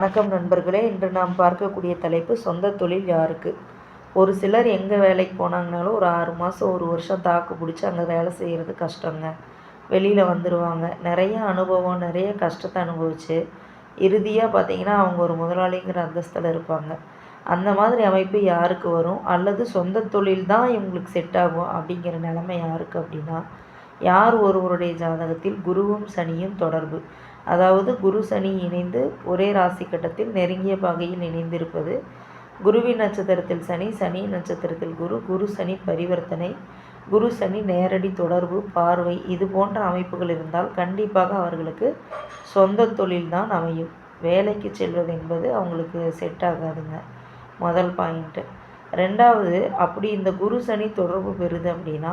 வணக்கம் நண்பர்களே இன்று நாம் பார்க்கக்கூடிய தலைப்பு சொந்த தொழில் யாருக்கு? ஒரு சிலர் எங்கே வேலைக்கு போனாங்கனாலும் ஒரு ஆறு மாதம் ஒரு வருஷம் தாக்கு பிடிச்சி அங்கே வேலை செய்கிறது கஷ்டங்க. வெளியில் வந்துடுவாங்க நிறைய அனுபவம் நிறைய கஷ்டத்தை அனுபவிச்சு இறுதியாக பார்த்தீங்கன்னா அவங்க ஒரு முதலாளிங்கிற அந்தஸ்தில் இருப்பாங்க. அந்த மாதிரி அமைப்பு யாருக்கு வரும்? அல்லது சொந்த தொழில் தான் இவங்களுக்கு செட் ஆகும் அப்படிங்கிற நிலமை யாருக்கு அப்படின்னா யார் ஒருவருடைய ஜாதகத்தில் குருவும் சனியும் தொடர்பு? அதாவது குரு சனி இணைந்து ஒரே ராசி கட்டத்தில் நெருங்கிய பகையில் இணைந்திருப்பது. குருவின் நட்சத்திரத்தில் சனி சனி நட்சத்திரத்தில் குரு குரு சனி பரிவர்த்தனை குரு சனி நேரடி தொடர்பு பார்வை இது போன்ற அமைப்புகள் இருந்தால் கண்டிப்பாக அவர்களுக்கு சொந்த தொழில் தான் அமையும். வேலைக்கு செல்வது என்பது அவங்களுக்கு செட் ஆகாதுங்க. முதல் பாயிண்ட்டு ரெண்டாவது அப்படி இந்த குரு சனி தொடர்பு பெறுது அப்படின்னா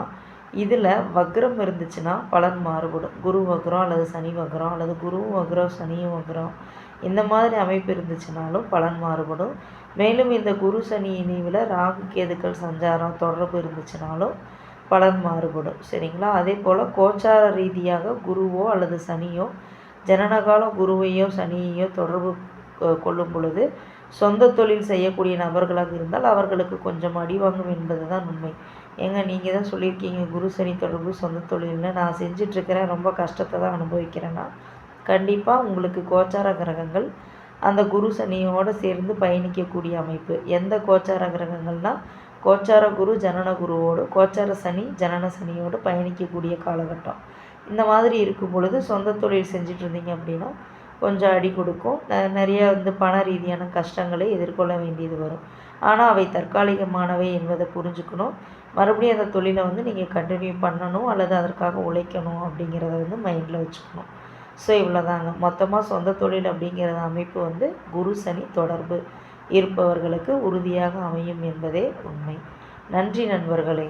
இதில் வக்ரம் இருந்துச்சுன்னா பலன் மாறுபடும். குரு வக்ரம் அல்லது சனி வக்ரம் அல்லது குரு வக்ரம் சனியும் வக்ரம் இந்த மாதிரி அமைப்பு இருந்துச்சுனாலும் பலன் மாறுபடும். மேலும் இந்த குரு சனி இணைவில் ராகு கேதுக்கள் சஞ்சாரம் தொடர்பு இருந்துச்சுனாலும் பலன் மாறுபடும். சரிங்களா? அதே போல் கோச்சார ரீதியாக குருவோ அல்லது சனியோ ஜனனகால குருவையோ சனியையோ தொடர்பு கொள்ளும் பொழுது சொந்த தொழில் செய்யக்கூடிய நபர்களாக இருந்தால் அவர்களுக்கு கொஞ்சம் அடிவாங்கும் என்பது தான் உண்மை. ஏங்க நீங்கள் தான் சொல்லியிருக்கீங்க குரு சனி தொடர்பு சொந்த தொழில்னு. நான் செஞ்சிட்ருக்கிறேன் ரொம்ப கஷ்டத்தை தான் அனுபவிக்கிறேன்னா கண்டிப்பாக உங்களுக்கு கோச்சார கிரகங்கள் அந்த குரு சனியோடு சேர்ந்து பயணிக்கக்கூடிய அமைப்பு. எந்த கோச்சார கிரகங்கள்னால் கோச்சார குரு ஜனன குருவோடு கோச்சார சனி ஜனன சனியோடு பயணிக்கக்கூடிய காலகட்டம். இந்த மாதிரி இருக்கும் பொழுது சொந்த தொழில் செஞ்சிட்டு இருந்தீங்க அப்படின்னா கொஞ்சம் அடி கொடுக்கும். நிறைய வந்து பண ரீதியான கஷ்டங்களை எதிர்கொள்ள வேண்டியது வரும். ஆனால் அவை தற்காலிகமானவை என்பதை புரிஞ்சுக்கணும். மறுபடியும் அந்த தொழிலை வந்து நீங்கள் கண்டினியூ பண்ணணும் அல்லது அதற்காக உழைக்கணும் அப்படிங்கிறத வந்து மைண்டில் வச்சுக்கணும். ஸோ இவ்வளோதாங்க மொத்தமாக சொந்த தொழில் அப்படிங்கிற அமைப்பு வந்து குரு சனி தொடர்பு இருப்பவர்களுக்கு உறுதியாக அமையும் என்பதே உண்மை. நன்றி நண்பர்களே.